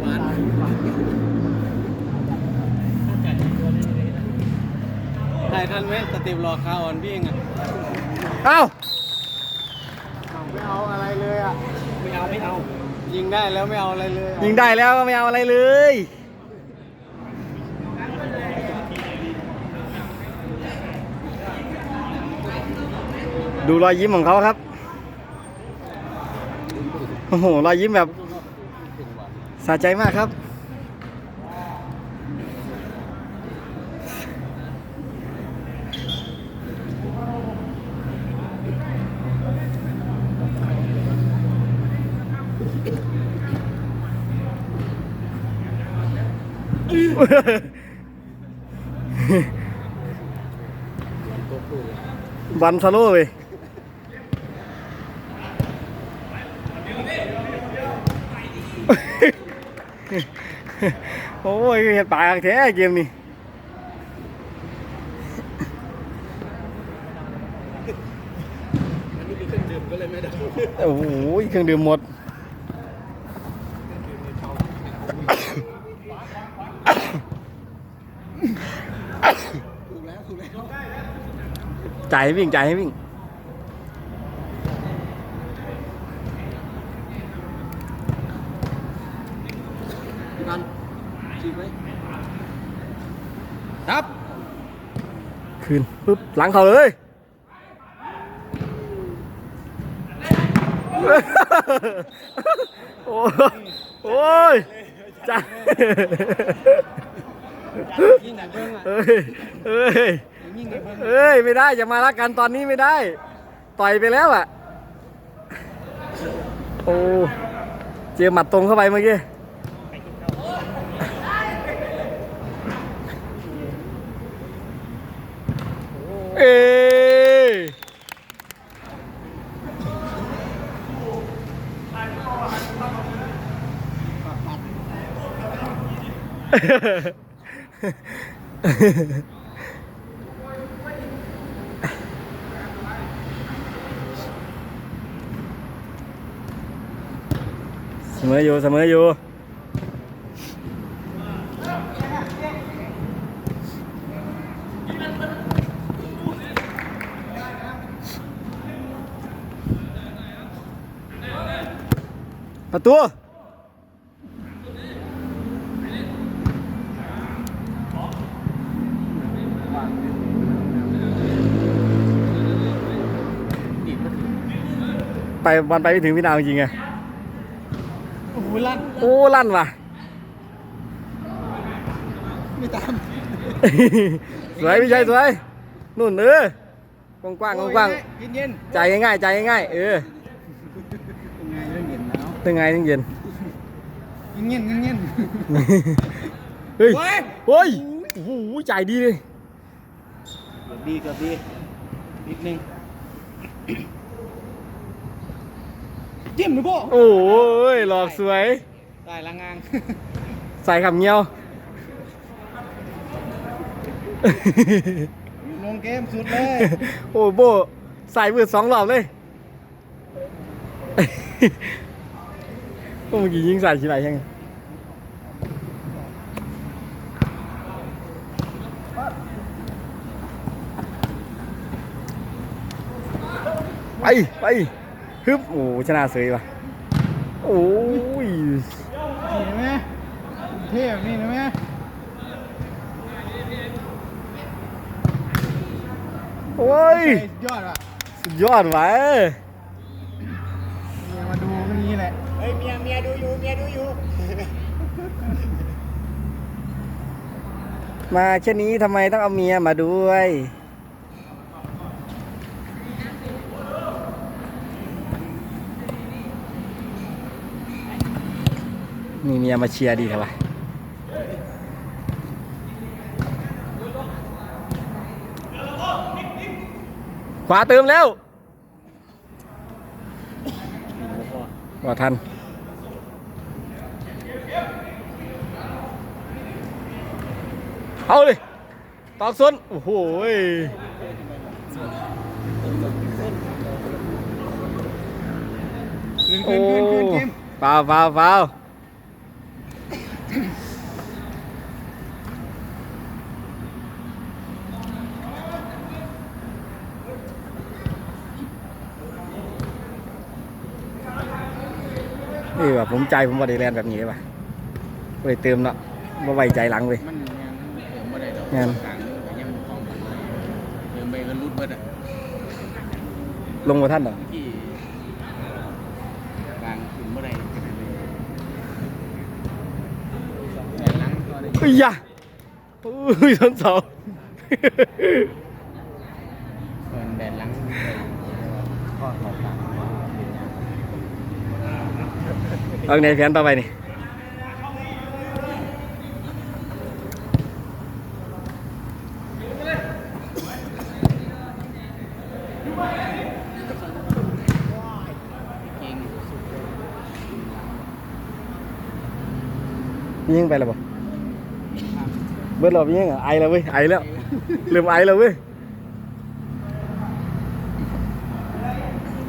หวานถ่ายทันไหมสเต็ปรอข้าวอ่อนพี่งอะเอ้าไม่เอาอะไรเลยอะ ไม่เอาไม่เอา ยิงได้แล้วไม่เอาอะไรเลยยิงได้แล้วก็ไม่เอาอะไรเลยดูรอยยิ้มของเขาครับ โอ้โห รอยยิ้มแบบ สะใจมากครับ วันทะโลเว้ย โอ้ยเห็ดปากแท้เกมนี่โอ้โหเครื่องดื่มหมดจ่ายให้วิ่งจ่ายให้วิ่ง พี่พันฉีกไหม ครับคืนปุ๊บหลังเขาเลยโอ้โอ้ยจ้ายิ่งหนักเบิ้งอะเอ้ยเอ้ยเบิ้งเอ้ย ไม่ได้จะมารักกันตอนนี้ไม่ได้ ต่อยไปแล้วอะ โอ้ เจอหมัดตรงเข้าไปเมื่อกี้ เอเสมออยู่เสมออยู่ ประตูไปวันไปไม่ถึงพี่นาวจริงๆไง โอ้โหลั่นโอ้ ลั่นว่ะ ไม่ตาม สวยพี่ชัยสวย นู่นเออกว้างๆกว้างเย็นเย็นๆ ใจายง่ายๆใจายง่ายๆเออ ๆยังไงเรื่องเย็นหนาวตึงไงตึงเย็นเย็นเย็นเย็นเฮ้ยเฮ้ยเฮ้ยโอ้โหจ่ายดีเลยเกือบดีเกือบดีนิดนึงจิ้มหรือเปล่าโอ้ยหลอกสวยได้ละงางใส่ขับเงี้ยวลงเกมสุดเลย โอ้โบใส่เบือสองรอบเลยโอ้ เมื่อกี้ยิงใส่ทีไรยังไงไปไปฮึบโอ้ชนะเสยว่ะโอ้ยนี่เห็นไหมเท่แบบนี่เห็นไหมโอ้ยสุดยอดอะสุดยอดว่ะ มาแค่นี้ทำไมต้องเอาเมียมาด้วย มีเมียมาเชียร์ดีเท่าไหร่ขวาเติมแล้วว่าทัน เอาเลยตอกส้น โอ้โหยคืนโอ้คืนคืนคืนเกมฟาวฟาวฟาวนี่ว่ะผมใจผมบอดี้แลนด์แบบนี้เลยว่ะบ่ไปเติมเนาะบ่ไว้ใจหลังเลยมันยังเติ มไม่ได้ดอกงานต่างๆยังคล่องกันเติมไปก็รุดเบิดอะลงมาท่านเหรอที่กลางขึ้นเมื่อไรขนาดนี้แต่หลังก็ได้อุ้ยยะอุ้ยชนเสา ส่วนแดนหลังก็ขอบกลางเอาในแผนต่อไปนี่ เก่ง ยิงไปแล้วบ่เบิดรอบยิงอะไอแล้วเว้ยไอแล้วลืมไอแล้วเว้ย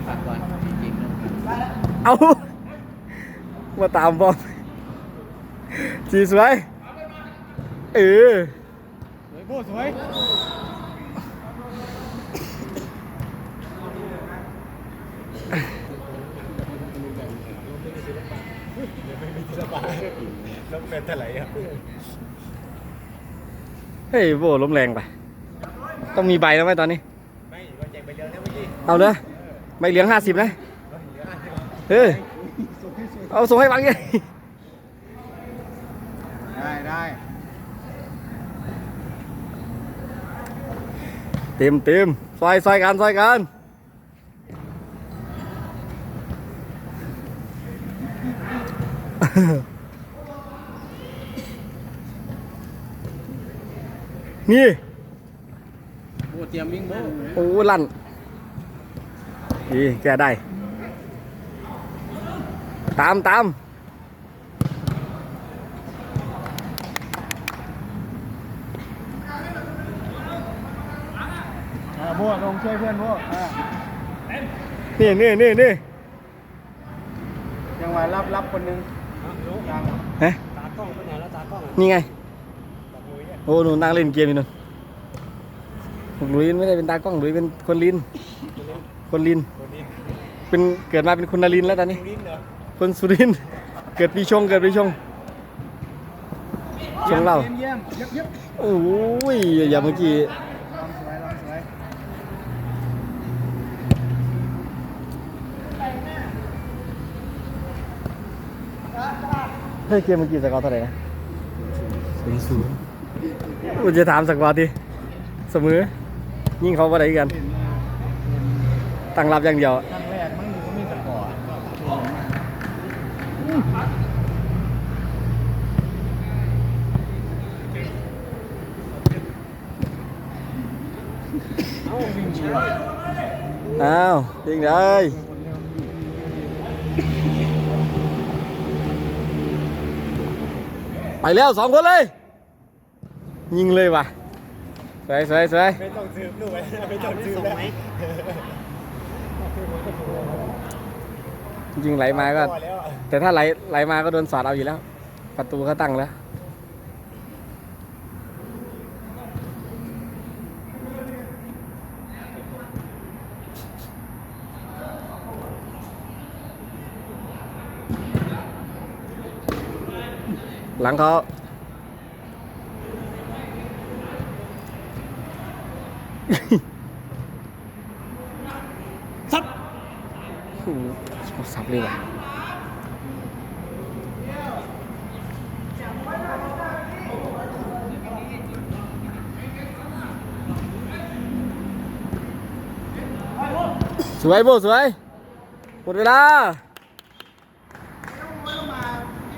ฝากก่อนจริงๆนะครับเอามาตามบอมจีสวยเออสวยโบ้สวย แล้วเป็นเท่าไหร่อะเฮ้ยโบล้มแรงไป ต้องมีใบแล้วไหมตอนนี้ ไม่ก็แจงไปเร็วนะเมื่อกี้เอาเนอะใบเหลืองห้าสิบนะเออเอาส่งให้บังไงได้ได้เต็มเต็มซอยซอยกันซอยกัน นี่โบ้เตรียมวิ่งโบ้โอ้ลั่นดีแกได้ ตามตามอ่าโบ้ลงช่วยเพื่อนโบ้อ่านี่นี่นี่นี่ยังมารับรับคนหนึงยังฮะตากล้องไปไหนแล้วตากล้องอะนี่ไงตากลุยอะ โอ้หนูนั่งเล่นเกมอยู่นู่นลุยไม่ได้เป็นตากล้องลุยเป็นคนลิน คนลิน เป็นเกิดมาเป็นคนนารินแล้วตอนนี้ คนสุริน เกิดปีชงเกิดปีชงชงเหล้าโอ้ยอย่าเมื่อกี้ลองสวยลองสวยเฮ้ยเกมเมื่อกี้สกอร์เท่าไหร่นะศูนย์ศูนย์ กูจะถามสักอร์ทีเสมอยิงเขาว่าไรกัน ตั้งรับอย่างเดียวครั้งแรกมันก็มีสกอร์เอ้าวิ่งดีว่ะอ้าวยิงเลยไปแล้วสองคนเลย ยิงเลยว่ะสวยสวยสวยไม่ต้องซื้อด้วยไม่ต้องซื้อแล้วยิงไหลมาก็พอแล้วอะแต่ถ้าไหลไหลมาก็โดนสอดเอาอยู่แล้ว ประตูเขาตั้งแล้วหลังเขา ซับ โอ้โหสับเลยว่ะสวยโบสวยหมดเวลา